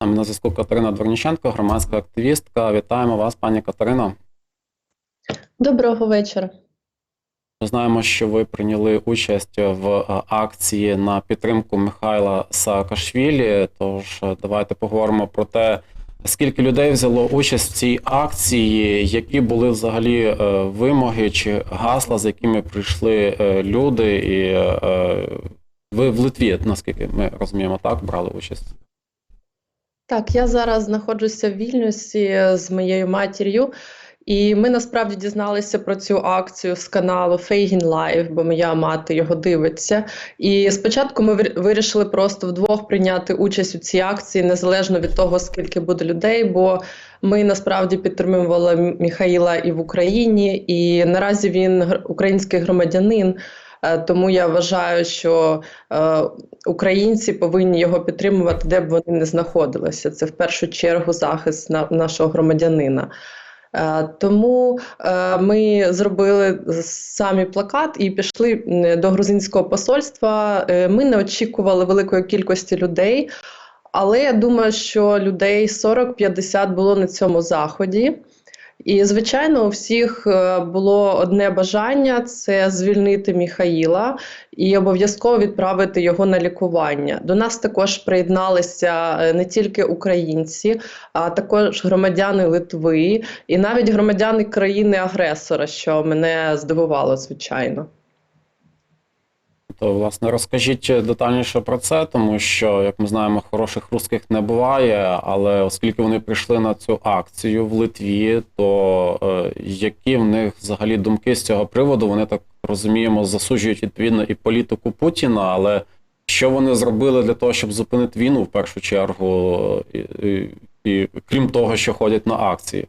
На зв'язку Катерина Дворніченко, громадська активістка. Вітаємо вас, пані Катерино. Доброго вечора. Ми знаємо, що ви прийняли участь в е, акції на підтримку Михайла Саакашвілі. Тож е, давайте поговоримо про те, скільки людей взяло участь в цій акції, які були взагалі е, вимоги чи гасла, з якими прийшли е, люди, і е, ви в Литві, наскільки ми розуміємо, так брали участь. Так, я зараз знаходжуся в Вільнюсі з моєю матір'ю, і ми насправді дізналися про цю акцію з каналу Фейгін Лайв, бо моя мати його дивиться. І спочатку ми вирішили просто вдвох прийняти участь у цій акції, незалежно від того, скільки буде людей. Бо ми насправді підтримували Міхаїла і в Україні, і наразі він український громадянин. Е, Тому я вважаю, що е, українці повинні його підтримувати, де б вони не знаходилися. Це в першу чергу захист на, нашого громадянина. Е, Тому е, ми зробили самі плакат і пішли до грузинського посольства. Е, Ми не очікували великої кількості людей, але я думаю, що людей 40-50 було на цьому заході. І, звичайно, у всіх е, було одне бажання це звільнити Міхаїла і обов'язково відправити його на лікування. До нас також приєдналися е, не тільки українці, а також громадяни Литви і навіть громадяни країни-агресора, що мене здивувало, звичайно. То, власне, розкажіть детальніше про це, тому що, як ми знаємо, хороших русських не буває. Але оскільки вони прийшли на цю акцію в Литві, то е, які в них взагалі думки з цього приводу? Вони так розуміємо, засуджують відповідно і політику Путіна, але що вони зробили для того, щоб зупинити війну в першу чергу, і, і, і крім того, що ходять на акції?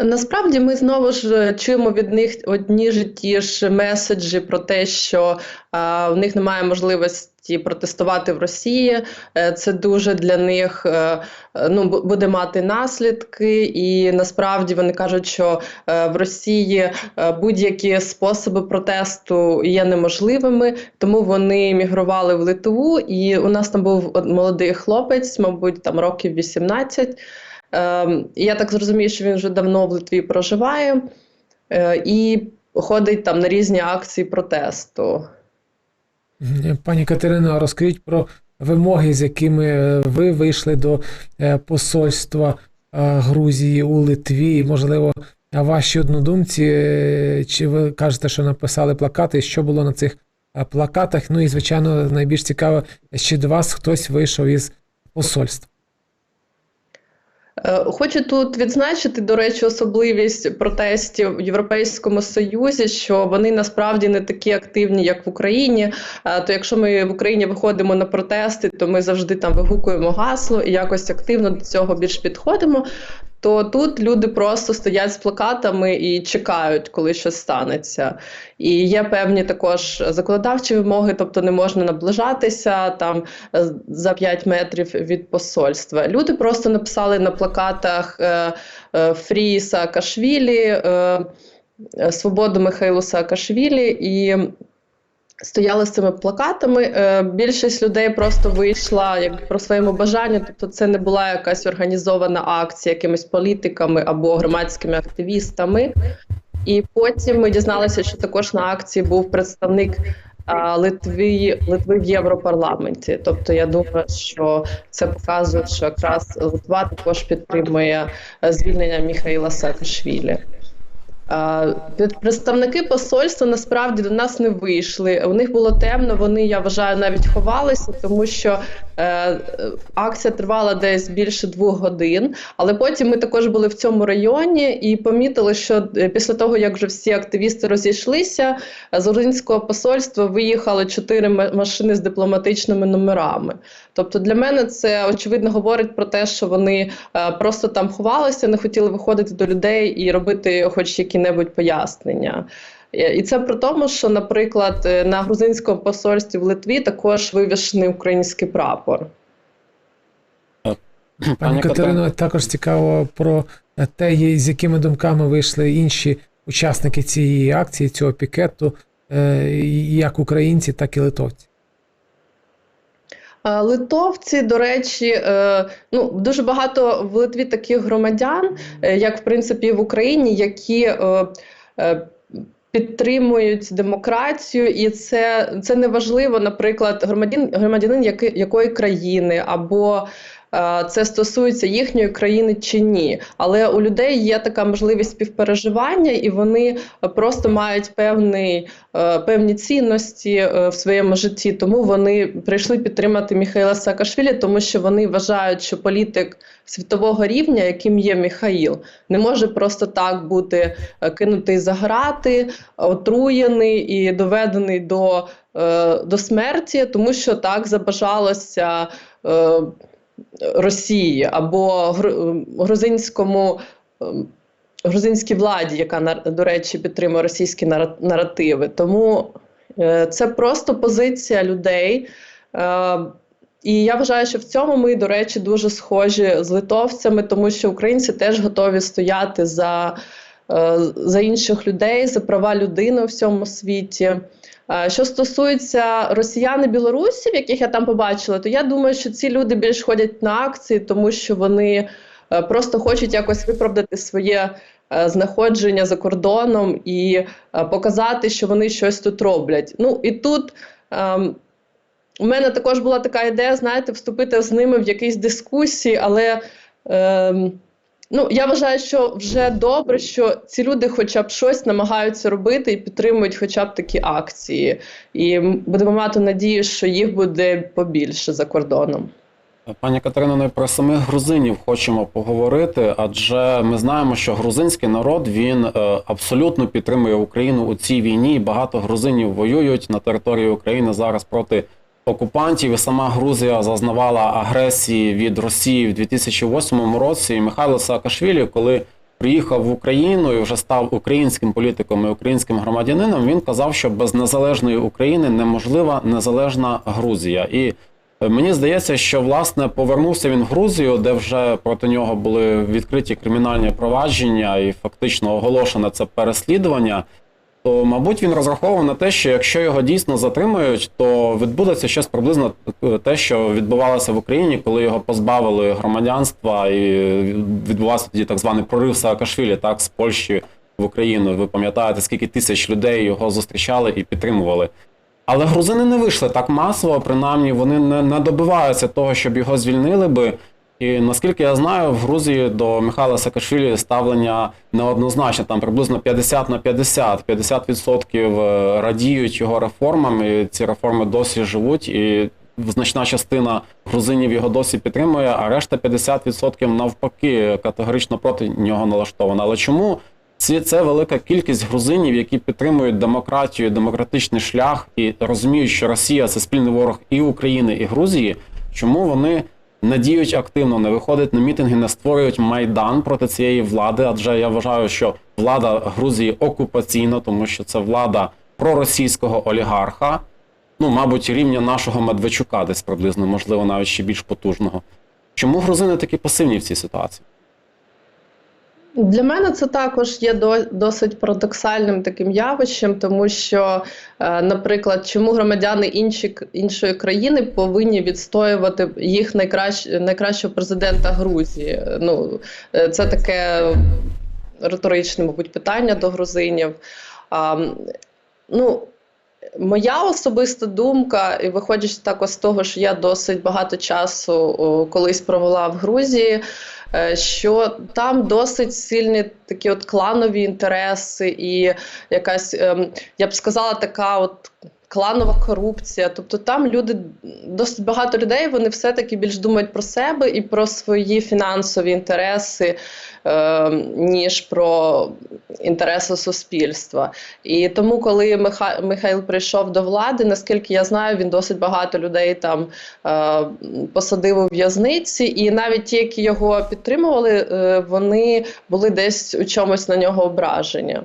Насправді ми знову ж е, чуємо від них одні ж ті ж меседжі про те, що а, в них немає можливості протестувати в Росії. Е, Це дуже для них е, ну, буде мати наслідки, і насправді вони кажуть, що в Росії будь-які способи протесту є неможливими, тому вони мігрували в Литву. І у нас там був од- молодий хлопець, мабуть, там років 18. Ем, я так зрозумію, що він вже давно в Литві проживає е, і ходить там на різні акції протесту. Пані Катерино, розкажіть про вимоги, з якими е, ви вийшли до е, посольства е, Грузії у Литві. Можливо, ваші однодумці, е, чи ви кажете, що написали плакати, що було на цих е, плакатах? Ну і, звичайно, найбільш цікаво, чи до вас хтось вийшов із посольства. Е, Хочу тут відзначити, до речі, особливість протестів в Європейському Союзі, що вони насправді не такі активні, як в Україні. Е, То якщо ми в Україні виходимо на протести, то ми завжди там вигукуємо гасло і якось активно до цього більш підходимо. То тут люди просто стоять з плакатами і чекають, коли щось станеться. І є певні також законодавчі вимоги, тобто не можна наближатися там е, за 5 метрів від посольства. Люди просто написали на плакатах е, е, Фрі Саакашвілі, е, е, Свободу Михайлу Саакашвілі і стояли з цими плакатами. Е, Більшість людей просто вийшла як про своєму бажанню, тобто це не була якась організована акція якимись політиками або громадськими активістами. І потім ми дізналися, що також на акції був представник Литви, Литви в Європарламенті. Тобто, я думаю, що це показує, що якраз Литва також підтримує е, звільнення Міхаїла Саакашвілі. Представники посольства насправді до нас не вийшли. У них було темно. Вони, я вважаю, навіть ховалися, тому що е, акція тривала десь більше двох годин. Але потім ми також були в цьому районі і помітили, що е, після того, як вже всі активісти розійшлися, з грузинського посольства виїхали чотири машини з дипломатичними номерами. Тобто для мене це очевидно говорить про те, що вони е, просто там ховалися, не хотіли виходити до людей і робити хоч які-небудь пояснення. Е, І це при тому, що, наприклад, е, на грузинському посольстві в Литві також вивішений український прапор. Пані Катерино, також цікаво про те, з якими думками вийшли інші учасники цієї акції, цього пікету. як українці, так і литовці. Е, Литовці, до речі, е, ну дуже багато в Литві таких громадян, е, як в принципі в Україні, які підтримують демократію, і це, це не важливо, наприклад, громадян, громадянин яки, якої країни або. Е, Це стосується їхньої країни чи ні, але у людей є така можливість співпереживання, і вони просто мають певний е, певні цінності е, в своєму житті. Тому вони прийшли підтримати Міхайла Саакашвілі, тому що вони вважають, що політик світового рівня, яким є Міхаїл, не може просто так бути кинутий за грати, отруєний і доведений до, до смерті, тому що так забажалося. Росії або грузинському ем, грузинській владі, яка до речі підтримує російські нара- наративи. Тому е, це просто позиція людей. Е, і я вважаю, що в цьому ми, до речі, дуже схожі з литовцями, тому що українці теж готові стояти за, за інших людей, за права людини у всьому світі. Е, Що стосується росіян і білорусів, яких я там побачила, то я думаю, що ці люди більш ходять на акції, тому що вони е, просто хочуть якось виправдати своє е, знаходження за кордоном і е, показати, що вони щось тут роблять. Ну і тут. ем, у мене також була така ідея, знаєте, вступити з ними в якісь дискусії, але ем, ну, я вважаю, що вже добре, що ці люди хоча б щось намагаються робити і підтримують хоча б такі акції. І будемо мати надію, що їх буде побільше за кордоном. Пані Катерино, ну і про самих грузинів хочемо поговорити, адже ми знаємо, що грузинський народ він е, абсолютно підтримує Україну у цій війні. Багато грузинів воюють на території України зараз проти окупантів. І сама Грузія зазнавала агресії від Росії в 2008 році. І Михайло Саакашвілі, коли приїхав в Україну і вже став українським політиком і українським громадянином, він казав, що без незалежної України неможлива незалежна Грузія. І Е, Мені здається, що власне повернувся він в Грузію, де вже проти нього були відкриті кримінальні провадження і фактично оголошене це переслідування. То, мабуть, він розраховував на те, що якщо його дійсно затримають, то відбудеться щось приблизно е, те, що відбувалося в Україні, коли його позбавили громадянства, і відбувався тоді так званий прорив Саакашвілі, так з Польщі в Україну. Ви пам'ятаєте, скільки тисяч людей його зустрічали і підтримували. Але грузини не вийшли так масово, принаймні вони не, не добиваються того, щоб його звільнили би. І наскільки я знаю, в Грузії до Михайла Саакашвілі ставлення неоднозначне, там приблизно 50 на 50. 50% е, радіють його реформам, і ці реформи досі живуть. І значна частина грузинів його досі підтримує, а решта 50% навпаки категорично проти нього налаштована. Але чому ці це велика кількість грузинів, які підтримують демократію, демократичний шлях і розуміють, що Росія це спільний ворог і України, і Грузії. Чому вони не діють активно, не виходять на мітинги, не створюють майдан проти цієї влади? Адже я вважаю, що влада Грузії окупаційна, тому що це влада проросійського олігарха. Ну, мабуть, рівня нашого Медведчука, десь приблизно, можливо, навіть ще більш потужного. Чому грузини такі пасивні в цій ситуації? Для мене це також є досить парадоксальним таким явищем, тому що, е, наприклад, чому громадяни інші, іншої країни повинні відстоювати їх найкращ, найкращого президента Грузії? Ну, е, це таке риторичне, мабуть, питання до грузинів. А, ну, Моя особиста думка, і виходячи також з того, що я досить багато часу колись провела в Грузії, е, що там досить сильні такі от кланові інтереси, і якась, ем, я б сказала, така от. Кланова корупція, тобто там люди досить багато людей. Вони все-таки більш думають про себе і про свої фінансові інтереси, е, ніж про інтереси суспільства. І тому, коли Миха... Михайло прийшов до влади, наскільки я знаю, він досить багато людей там е, посадив у в'язниці, і навіть ті, які його підтримували, е, вони були десь у чомусь на нього ображені.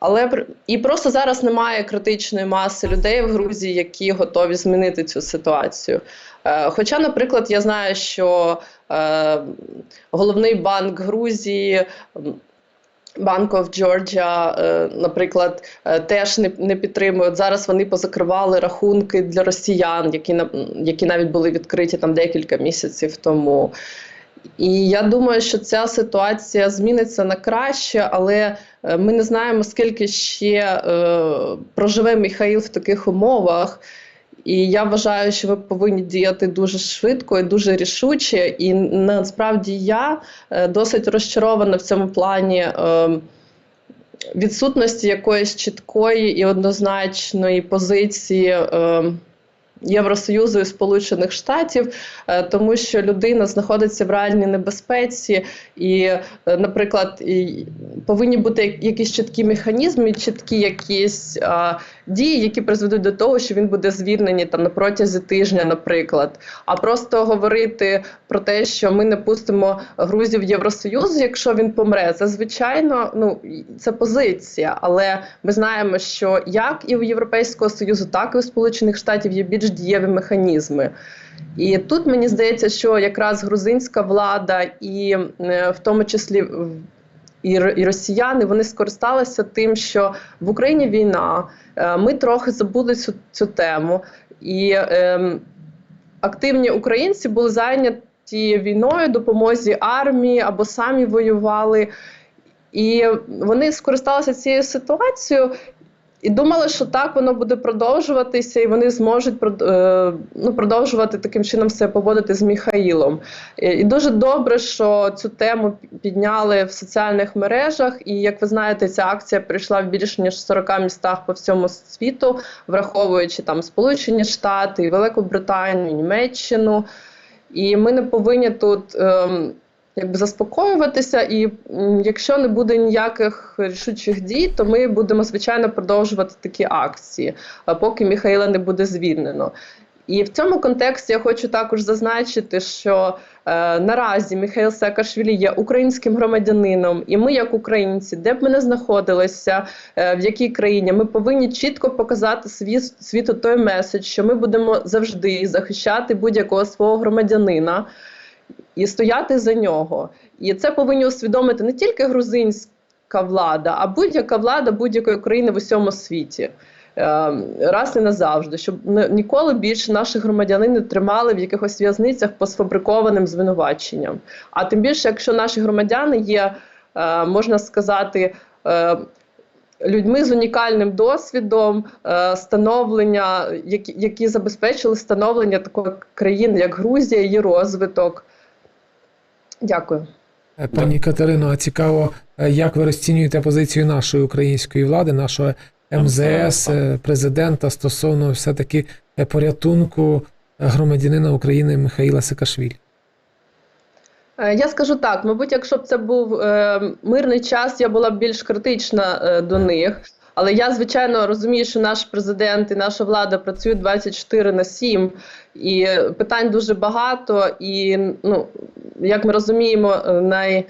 Але і просто зараз немає критичної маси людей в Грузії, які готові змінити цю ситуацію. Е, Хоча, наприклад, я знаю, що е, головний банк Грузії Bank of Georgia, е, наприклад, теж не, підтримують. Зараз вони позакривали рахунки для росіян, які, які навіть були відкриті там декілька місяців тому. І я думаю, що ця ситуація зміниться на краще, але ми не знаємо, скільки ще е, проживе Михаїл в таких умовах. І я вважаю, що ви повинні діяти дуже швидко і дуже рішуче. І насправді я е, досить розчарована в цьому плані. Е, Відсутності якоїсь чіткої і однозначної позиції е, Євросоюзу і Сполучених Штатів, е, тому що людина знаходиться в реальній небезпеці, і, е, наприклад, повинні бути якісь чіткі механізми, чіткі якісь е, дії, які призведуть до того, що він буде звільнений там на протязі тижня, наприклад. А просто говорити про те, що ми не пустимо Грузію в Євросоюз, якщо він помре, це ну це позиція. Але ми знаємо, що як і у Європейського Союзу, так і у Сполучених Штатів є більш дієві механізми. І тут мені здається, що якраз грузинська влада, і е, в тому числі і, росіяни вони скористалися тим, що в Україні війна. е, Ми трохи забули цю, цю тему, і ем, активні українці були зайняті війною, допомозі армії або самі воювали. І вони скористалися цією ситуацією і думали, що так воно буде продовжуватися, і вони зможуть е, ну, продовжувати таким чином себе поводити з Міхаїлом. І дуже добре, що цю тему підняли в соціальних мережах. І як ви знаєте, ця акція прийшла в більш ніж 40 містах по всьому світу, враховуючи там Сполучені Штати, Велику Британію, Німеччину. І ми не повинні тут. Ем, Якби заспокоюватися, і якщо не буде ніяких рішучих дій, то ми будемо звичайно продовжувати такі акції, поки Міхаїла не буде звільнено. І в цьому контексті я хочу також зазначити, що е, наразі Михайло Саакашвілі є українським громадянином, і ми, як українці, де б ми не знаходилися, е, в якій країні, ми повинні чітко показати сві, світу той меседж, що ми будемо завжди захищати будь-якого свого громадянина і стояти за нього. І це повинні усвідомити не тільки грузинська влада, а будь-яка влада будь-якої країни в усьому світі. Е, Раз і назавжди, щоб ні- ніколи більше наших громадянин не тримали в якихось в'язницях по сфабрикованим звинуваченням. А тим більше, якщо наші громадяни є, е, можна сказати, е, людьми з унікальним досвідом становлення, які забезпечили становлення такої країни, як Грузія, її розвиток. Дякую. Е, Пані Катерино, а цікаво, е, як ви розцінюєте позицію нашої української влади, нашого МЗС, е, президента стосовно все-таки порятунку громадянина України Михаїла Саакашвілі? Е, Я скажу так: мабуть, якщо б це був е, мирний час, я була б більш критична е, до них. Але я звичайно розумію, що наш президент і наша влада працюють 24 на 7, і питань дуже багато. І ну як ми розуміємо, е, най,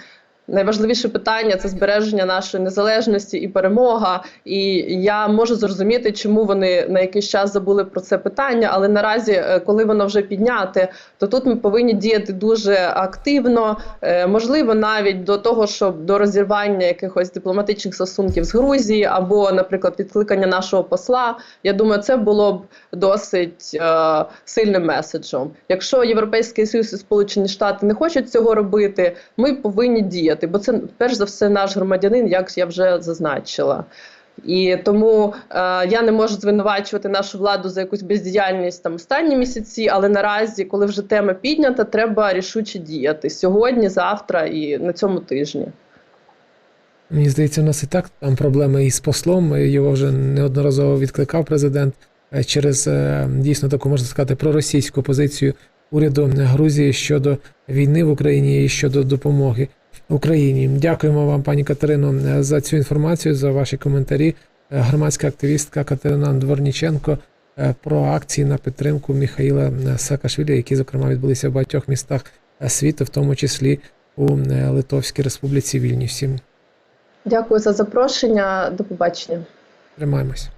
найважливіше питання це збереження нашої незалежності і перемога. І я можу зрозуміти, чому вони на якийсь час забули про це питання. Але наразі, е, коли воно вже підняте, то тут ми повинні діяти дуже активно, е, можливо, навіть до того, щоб до розірвання якихось дипломатичних стосунків з Грузії або, наприклад, відкликання нашого посла. Я думаю, це було б досить е, сильним меседжем. Якщо Європейський Союз і Сполучені Штати не хочуть цього робити, ми повинні діяти, бо це перш за все наш громадянин, як я вже зазначила. І тому е, я не можу звинувачувати нашу владу за якусь бездіяльність там останні місяці, але наразі, коли вже тема піднята, треба рішуче діяти сьогодні, завтра і на цьому тижні. Мені здається, у нас і так там проблеми із послом. Його вже неодноразово відкликав президент е, через е, дійсно таку можна сказати проросійську позицію уряду Грузії щодо війни в Україні і щодо допомоги Україні. Дякуємо вам, пані Катерино, е, за цю інформацію, за ваші коментарі. Е, Громадська активістка Катерина Дворніченко е, про акції на підтримку Міхаїла е, Саакашвілі, які, зокрема, відбулися в багатьох містах світу, в тому числі у Литовській Республіці Вільнюсі. Дякую за запрошення. До побачення. Тримаємось.